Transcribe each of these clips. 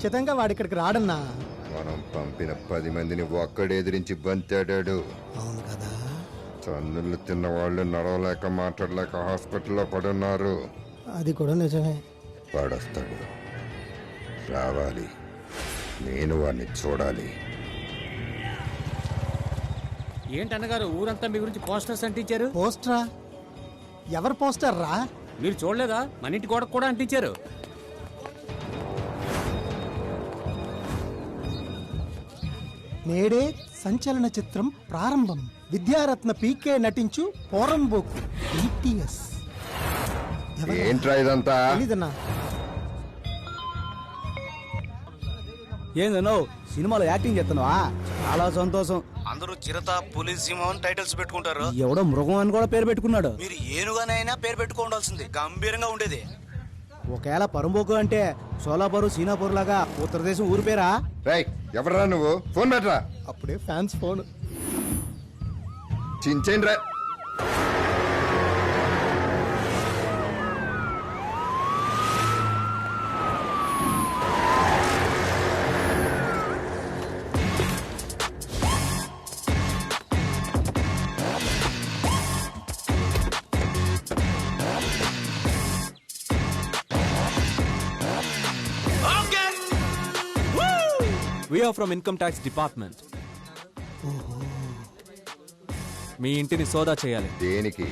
ఖచ్చితంగా వాడి ఇక్కడికి రాడన్నా. మనం పంపిన పది మందిని ఒక్కడు ఎదిరించి బంతాడాడు. అవును కదా. తన్నులు తిన్న వాళ్ళు నడవలేక మాట్లాడలేక హాస్పిటల్లో పడున్నారు. అది కూడా నిజమే. వాడొస్తాడు. రావాలి. నేను వాడిని చూడాలి. ఏంటన్నగారు ఊరంతా మీ గురించి పోస్టర్స్ అంటించారు? పోస్టరా? ఎవరు పోస్టర్ రా మీరు చూడలేదా? మన ఇంటి గోడకు కూడా అంటించారు. నేడే సంచలన చిత్రం ప్రారంభం. విద్యారత్న పీకే నటించు పోరంబోకు డిటిఎస్ ఏంట్రా ఇదంతా? తెలీదన్నా. ఏందనో సినిమాలో యాక్టింగ్ చేస్తున్నావా? చాలా సంతోషం. అందరూ చిరత పులి సింహం అని టైటిల్స్ పెట్టుకుంటారు. ఎవడో మృగం అని కూడా పేరు పెట్టుకున్నాడు. మీరు ఏనుగానైనా పేరు పెట్టుకోవాల్సింది. గంభీరంగా ఉండేది. ఒకవేళ పరంబోకు అంటే సోలాపూర్ సీనాపూర్ లాగా ఉత్తరదేశం ఊరి పేరా? రేయ్ ఎవరా నువ్వు? ఫోన్ పెట్టరా? అప్పుడే ఫ్యాన్స్ ఫోన్. చించేయండి రా we are from income tax department మీ ఇంటిని సోదా చేయాలి. దేనికి?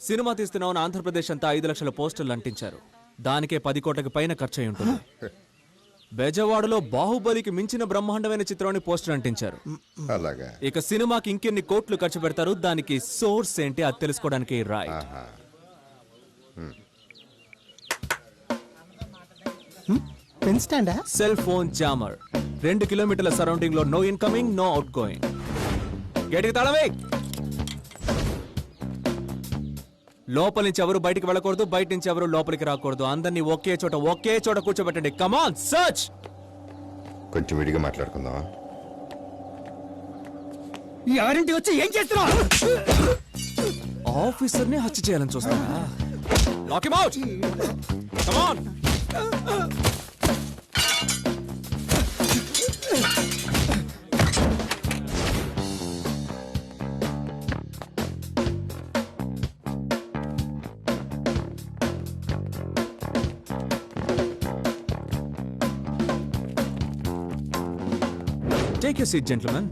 సినిమా తీస్తున్నామని ఆంధ్రప్రదేశ్ అంతా ఐదు లక్షల పోస్టర్లు అంటించారు. దానికే పది కోట్లకి పైన ఖర్చు అయి ఉంటుంది. బెజవాడలో బాహుబలికి మించిన బ్రహ్మాండమైన చిత్రాన్ని పోస్టర్ అంటించారు. అలాగా. ఇక సినిమాకి ఇంకెన్ని కోట్లు ఖర్చు పెడతారు దానికి సోర్స్ ఏంటి అది తెలుసుకోవడానికి రాయ్. పెన్ స్టాండా? Cell phone jammer. రెండు కిలోమీటర్ల సరౌండింగ్లో no incoming no out going గేటికి తాళమే లోపల నుంచి ఎవరు బయటికి వెళ్ళకూడదు బయట నుంచి ఎవరు లోపలికి రాకూడదు. అందరినీ ఒకే చోట ఒకే చోట కూర్చోబెట్టండి. కమాన్ సర్చ్ కొంచెం విడిగా మాట్లాడుకుందాం ఎవరింటి వచ్చి ఏం చేస్తున్నావు? ఆఫీసర్ని హత్య చేయాలని చూస్తారా lock him out come on Take your seat, gentlemen.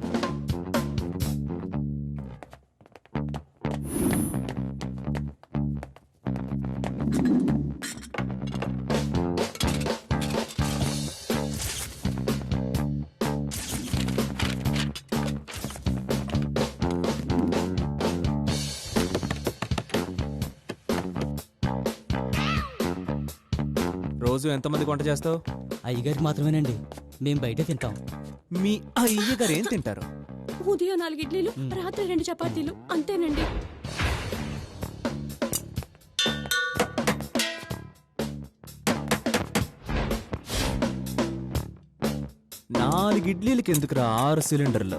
రోజు ఎంతమంది వంట చేస్తావు? అయ్యగారికి మాత్రమేనండి. మేము బయట తింటాం. మీ అయ్య గారు ఏం తింటారు? ఉదయం నాలుగు ఇడ్లీలు రాత్రి రెండు చపాతీలు అంతేనండి. నాలుగు ఇడ్లీలకి ఎందుకురా ఆరు సిలిండర్లు?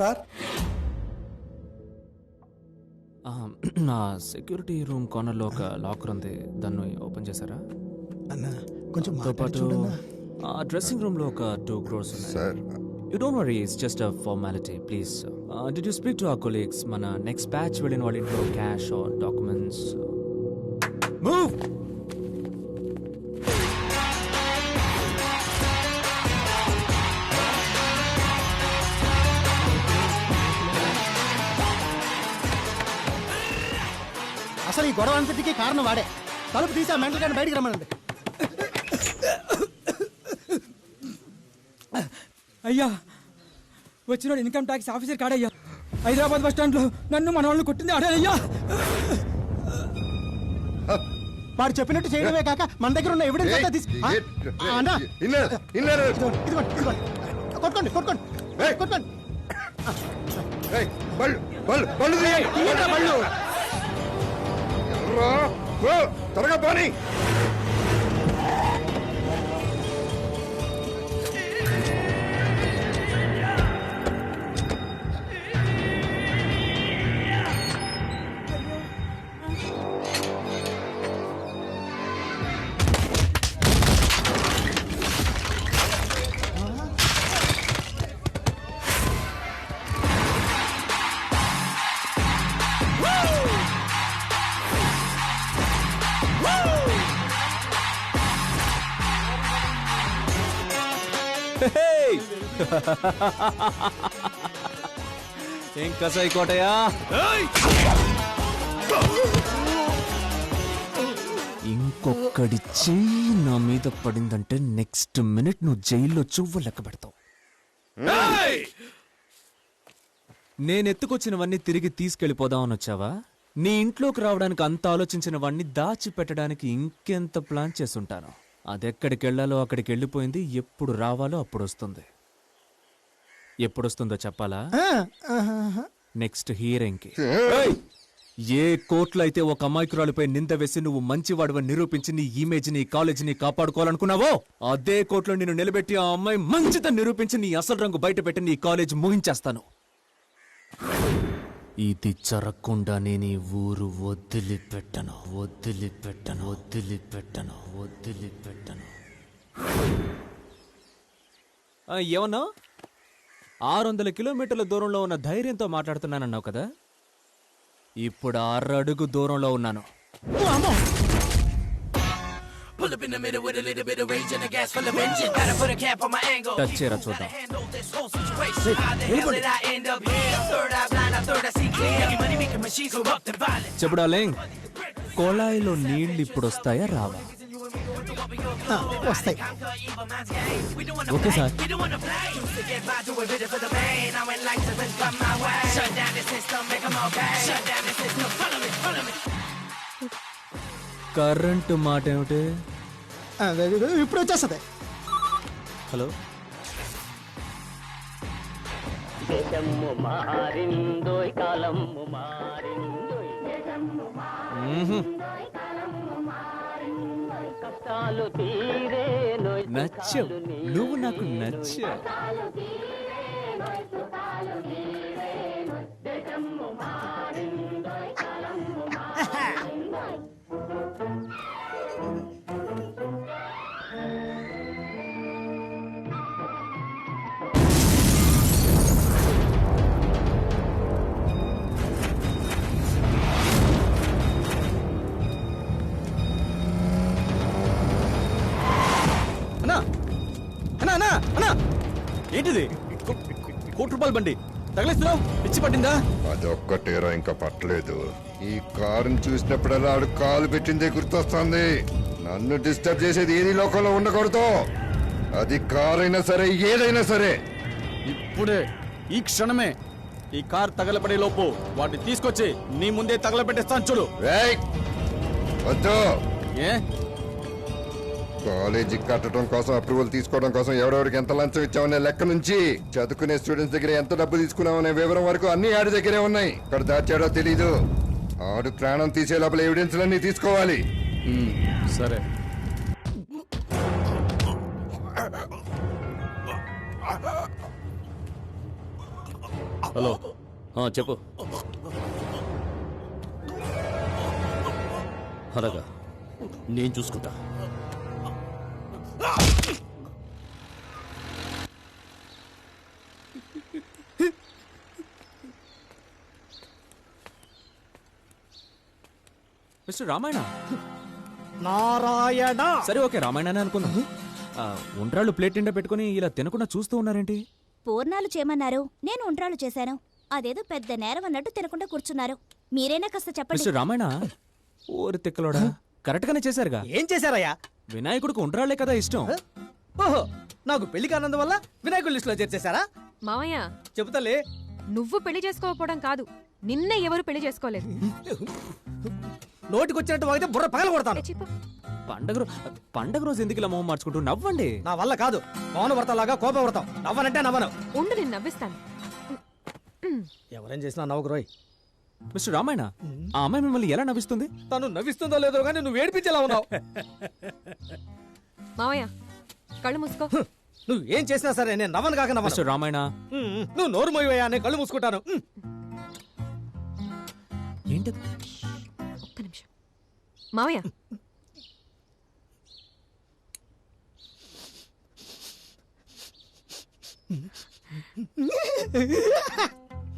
సార్? నా సెక్యూరిటీ రూమ్ కార్నర్లో ఒక లాకర్ ఉంది. దాన్ని ఓపెన్ చేశారా? అన్న కొంచెం తో మాట్లాడి పాటు ఆ డ్రెస్సింగ్ రూమ్లో ఒక టూ క్రోర్స్ ఉన్నాయి. Sir. You don't worry it's just a formality please did you speak to our colleagues మన నెక్స్ట్ బ్యాచ్ వెళ్ళిన వాళ్ళ ఇంట్లో క్యాష్ ఆర్ డాక్యుమెంట్స్ మూవ్ అసలు ఈ గొడవ అంతటికీ కారణం వాడే. తలుపు తీసి ఆ మెంటల్ గాని బయటికి రమ్మనండి. అయ్యా వచ్చినోడు ఇన్కమ్ ట్యాక్స్ ఆఫీసర్ కాడయ్యా. హైదరాబాద్ బస్ స్టాండ్లో నన్ను మన వాళ్ళు కొట్టింది ఆడే అయ్యా. వాడు చెప్పినట్టు చేయడమే కాక మన దగ్గర ఉన్న ఎవిడెన్స్ అంతా తీసి ఆ, ఆ, అన్నా. ఇన్నారు ఇన్నారు. ఇదిగోండి, ఇదిగోండి, ఇదిగోండి. కొట్టుకోండి. కొట్టుకోండి. ఏయ్. తీయండి బళ్ళు? త్వరగా పోనీ ఏం కసాయి కోటయా ఇంకొకడి చెయ్యి నా మీద పడిందంటే నెక్స్ట్ మినిట్ నువ్వు జైల్లో చువ్వ లెక్క పెడతావు. నేను ఎత్తుకొచ్చినవన్నీ తిరిగి తీసుకెళ్ళిపోదామని వచ్చావా? నీ ఇంట్లోకి రావడానికి అంత ఆలోచించినవన్నీ దాచిపెట్టడానికి ఇంకెంత ప్లాన్ చేసుంటాను అదెక్కడికి వెళ్ళాలో అక్కడికి వెళ్ళిపోయింది ఎప్పుడు రావాలో అప్పుడు వస్తుంది ఎప్పుడు వస్తుందో చెప్పాలా? ఆ, ఆహా. నెక్స్ట్ హీరింగ్కి ఏ కోర్టులో అయితే ఒక అమాయకురాలిపై నింద వేసి నువ్వు మంచివాడివని నిరూపించి నీ ఇమేజ్ నీ కాలేజీని కాపాడుకోవాలనుకున్నావో అదే కోర్టులో నిన్ను నిలబెట్టి ఆ అమ్మాయి మంచిదని నిరూపించి నీ అసలు రంగు బయట పెట్టి నీ కాలేజ్ ముగించేస్తాను. ఇది జరగకుండా నేను ఈ ఊరు వదిలిపెట్టను వదిలిపెట్టను వదిలిపెట్టను వదిలిపెట్టను. ఆ, ఏమన్నా? ఆరు వందల కిలోమీటర్ల దూరంలో ఉన్న ధైర్యంతో మాట్లాడుతున్నానన్నావు కదా? ఇప్పుడు అరడుగు దూరంలో ఉన్నాను. చూద్దాం. చెప్పుడా లేంగ్ కొళాయిలో నీళ్ళు ఇప్పుడు వస్తాయా రావా? వస్తాయి. Okay sir. కరెంటు మాట ఏమిటి ఇప్పుడు వచ్చేస్తుంది. హలో? దేశము మారిందోయ్ కాలము మారిందోయ్ కష్టాలు తీరేనోయ్ నచ్చావు. నువ్వు నాకు అన్నా ఏంటిది? కోటి రూపాయల బండి. తగిలిస్తున్నావు? పిచ్చి పట్టిందా? అదొక్కటేరా ఇంకా పట్టలేదు. ఈ కారుని చూసినప్పుడల్లా ఆడు కాలు పెట్టిందే గుర్తొస్తుంది. నన్ను డిస్టర్బ్ చేసేది ఏది లోకంలో ఉండకూడదు. అది కారైనా సరే ఏదైనా సరే. ఇప్పుడే ఈ క్షణమే. ఈ కార్ తగలబడే లోపు వాటిని తీసుకొచ్చి నీ ముందే తగలబెట్టేస్తాను చూడు. రేయ్! వద్దు. ఏ? కాలేజీ కట్టడం కోసం అప్రూవల్ తీసుకోవడం కోసం ఎవరెవరికి ఎంత లంచం ఇచ్చామనే లెక్క నుంచి చదువుకునే స్టూడెంట్స్ దగ్గర ఎంత డబ్బు తీసుకున్నామనే వివరం వరకు అన్ని ఆడి దగ్గరే ఉన్నాయి. ఇక్కడ దాచాడో తెలీదు. ఆడు ప్రాణం తీసే లోపల ఎవిడెన్స్లన్నీ తీసుకోవాలి. సరే. హలో. చెప్పు. అలాగా. నేను చూసుకుంటా. మిస్టర్ రామాయణ. నారాయణ! సరే ఓకే రామాయణ అనుకుందాం. ఆ, ఉండ్రాళ్ళు ప్లేట్ నిండా పెట్టుకుని ఇలా తినకుండా చూస్తూ ఉన్నారేంటి? పూర్ణాలు చేయమన్నారు. నేను ఉండ్రాలు చేశాను. అదేదో పెద్ద నేరం అన్నట్టు తినకుండా కూర్చున్నారు. మీరైనా కాస్త చెప్పండి. మిస్టర్ రామాయణ ఓరి తిక్కలోడా? కరెక్ట్ గానే చేశారుగా? ఏం చేశారయ్యా? వినాయకుడికి ఉండ్రాళ్ళే కదా ఇష్టం. ఓహో నాకు పెళ్ళి కానందు వల్ల వినాయకుడి లిస్టులో చేర్చేశారా? మావయ్య. చెబుతలే నువ్వు పెళ్ళి చేసుకోకపోవడం కాదు నిన్నే ఎవరు పెళ్ళి చేసుకోలేదు. నోటికొచ్చినట్టు వాగితే బుర్ర పగల కొడతాను చిప్పు. పండగ రో- పండగ రోజు ఎందుకు ఇలా మొహం మార్చుకుంటూ నవ్వండి. నా వల్ల కాదు. మౌన వ్రతంలాగా కోప వ్రతం నవ్వనంటే నవ్వను. ఉండు నేను నవ్విస్తాను. ఎవరేం చేసినా నవ్వుకురోయ్ మిస్టర్ రామాయణ ఆ అమ్మాయి మిమ్మల్ని ఎలా నవ్విస్తుంది? తను నవ్విస్తుందో లేదో కానీ నువ్వు ఏడిపించేలా ఉన్నావు. మావయ్య కళ్ళు మూసుకో. నువ్వు ఏం చేసినా సరే నేను నవ్వను కాక నవ్వను. మిస్టర్ రామాయణ. ఉమ్, నువ్వు నోరు మోయివయ్యా నేను కళ్ళు మూసుకుంటాను. ఉమ్. ఏంటి? ఒక్క నిమిషం. మావయ్య.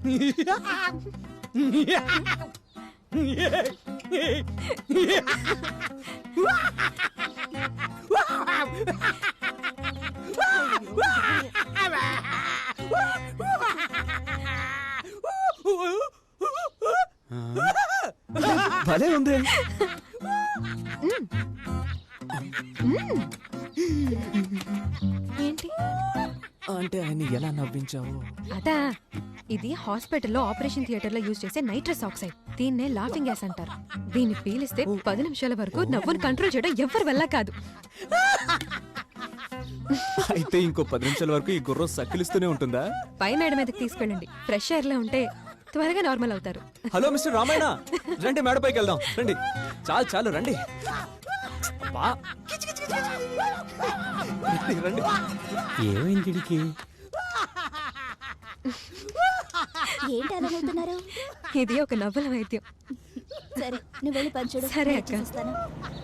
భలే ఉంది. ఏంటి? అంటే ఆయన ఎలా నవ్వించావు? అదా. ఇది హాస్పిటల్లో ఆపరేషన్ థియేటర్లో యూజ్ చేసే నైట్రస్ ఆక్సైడ్. దీన్నే లాఫింగ్ గ్యాస్ అంటారు. దీన్ని పీలిస్తే పది నిమిషాల వరకు నవ్వును కంట్రోల్ చేయడం ఎవ్వరి వల్ల కాదు. అయితే ఇంకో పది నిమిషాల వరకు ఈ గుర్రం సక్కిలిస్తూనే ఉంటుందా? పై మేడ మీదకి తీసుకెళ్ళండి. ఫ్రెష్ ఎయిర్లో ఉంటే త్వరగా నార్మల్ అవుతారు. Hello mister Ramayana. రండి మేడపైకి వెళ్దాం. రండి. చాలు చాలు రండి. బా. రండి, రండి. ఏమైంది వీడికి ఏంటి అలా నవ్వుతున్నారు ఇది ఒక నవ్వుల వైద్యం. సరే నువ్వు వెళ్ళి పంచుడు సరే అక్క.